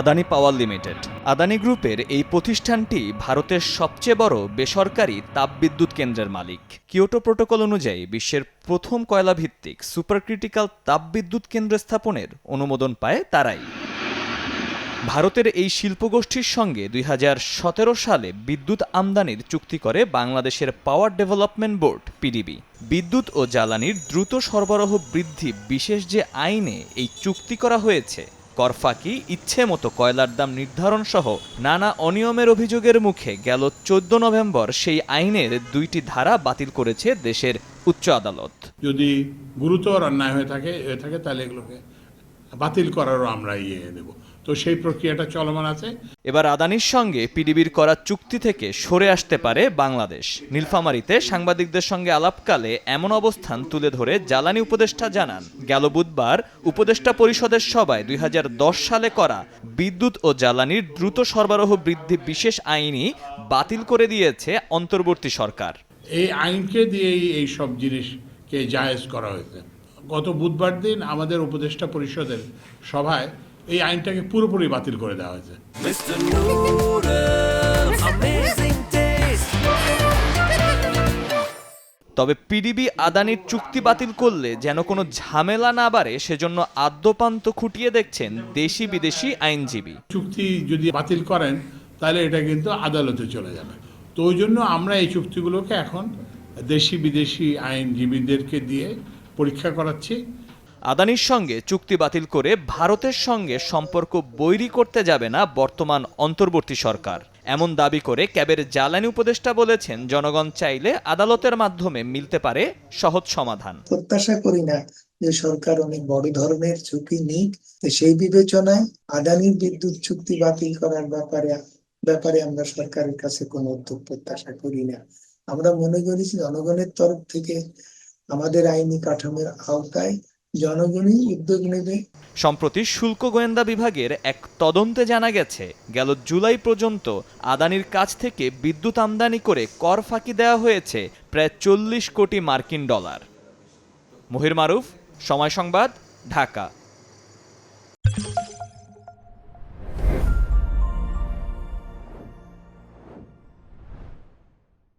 আদানি পাওয়ার limited. Adani গ্রুপের এই প্রতিষ্ঠানটি ভারতের সবচেয়ে বড় বেসরকারি তাপবিদ্যুৎ কেন্দ্রের মালিক। কিয়োটো প্রোটোকল অনুযায়ী বিশ্বের প্রথম কয়লা ভিত্তিক সুপারক্রিটিক্যাল তাপবিদ্যুৎ কেন্দ্র স্থাপনের অনুমোদন পায় তারাই। ভারতের এই শিল্পগোষ্ঠীর সঙ্গে দুই হাজার সতেরো সালে বিদ্যুৎ আমদানির চুক্তি করে বাংলাদেশের পাওয়ার ডেভেলপমেন্ট বোর্ড, পিডিবি। বিদ্যুৎ ও জ্বালানির দ্রুত সরবরাহ বৃদ্ধি বিশেষ যে আইনে এই চুক্তি করা হয়েছে করফাকি ইচ্ছে মতো কয়লার দাম নির্ধারণ সহ নানা অনিয়মের অভিযোগের মুখে গেল চোদ্দ নভেম্বর, সেই আইনের দুইটি ধারা বাতিল করেছে দেশের উচ্চ আদালত। যদি গুরুতর অন্যায় হয়ে থাকে হয়ে থাকে, তাহলে এগুলোকে বাতিল করারও আমরা ইয়ে দেব তো সেই প্রক্রিয়াটা চলমান আছে। এবার আদানির সঙ্গে পিডিবির করা চুক্তি থেকে সরে আসতে পারে বাংলাদেশ। নীলফামারীতে সাংবাদিকদের সঙ্গে আলাপকালে এমন অবস্থান তুলে ধরে জ্বালানি উপদেষ্টা জানান গেল বুধবার উপদেষ্টা পরিষদের সভায় দুই হাজার দশ সালে করা বিদ্যুৎ ও জ্বালানির দ্রুত সরবরাহ বৃদ্ধি বিশেষ আইনই বাতিল করে দিয়েছে অন্তর্বর্তী সরকার। এই আইনকে দিয়েই এই সব জিনিসকে জায়েজ করা হয়েছে। গত বুধবার দিন আমাদের উপদেষ্টা পরিষদের সভায় এই আইনটাকে পুরোপুরি বাতিল করে দেওয়া হয়েছে. তবে পিডিবি আদানির চুক্তি বাতিল করলে যেন কোনো ঝামেলা না বাড়ে সেজন্য আদ্যপান্ত খুঁটিয়ে দেখছেন দেশি বিদেশি আইনজীবী। চুক্তি যদি বাতিল করেন তাহলে এটা কিন্তু আদালতে চলে যাবে। তো ওই জন্য আমরা এই চুক্তিগুলোকে এখন দেশি বিদেশি আইনজীবীদেরকে দিয়ে পরীক্ষা করাচ্ছি। আদানির সঙ্গে চুক্তি বাতিল করে ভারতের সঙ্গে সম্পর্ক বৈরী করতে যাবে না বর্তমান অন্তর্বর্তী সরকার। এমন দাবি করে ক্যাবের জ্বালানি উপদেষ্টা বলেছেন জনগণ চাইলে আদালতের মাধ্যমে মিলতে পারে সহজ সমাধান। প্রত্যাশা করি না যে সরকার অনেক বড় ধরনের ঝুঁকি নিক। সেই বিবেচনায় আদানির বিদ্যুৎ চুক্তি বাতিল করার ব্যাপারে ব্যাপারে আমরা সরকারের কাছে কোনো উদ্যোগ প্রত্যাশা করি না। আমরা মনে করি যে জনগণের তরফ থেকে আমাদের আইনি কাঠামোর আওতায় জনগণই উদ্যোগ নেবে। সম্প্রতি শুল্ক গোয়েন্দা বিভাগের এক তদন্তে জানা গেছে, গেল জুলাই পর্যন্ত আদানির কাছ থেকে বিদ্যুৎ আমদানি করে কর ফাঁকি দেওয়া হয়েছে প্রায় চল্লিশ কোটি মার্কিন ডলার। মহির মারুফ, সময় সংবাদ, ঢাকা।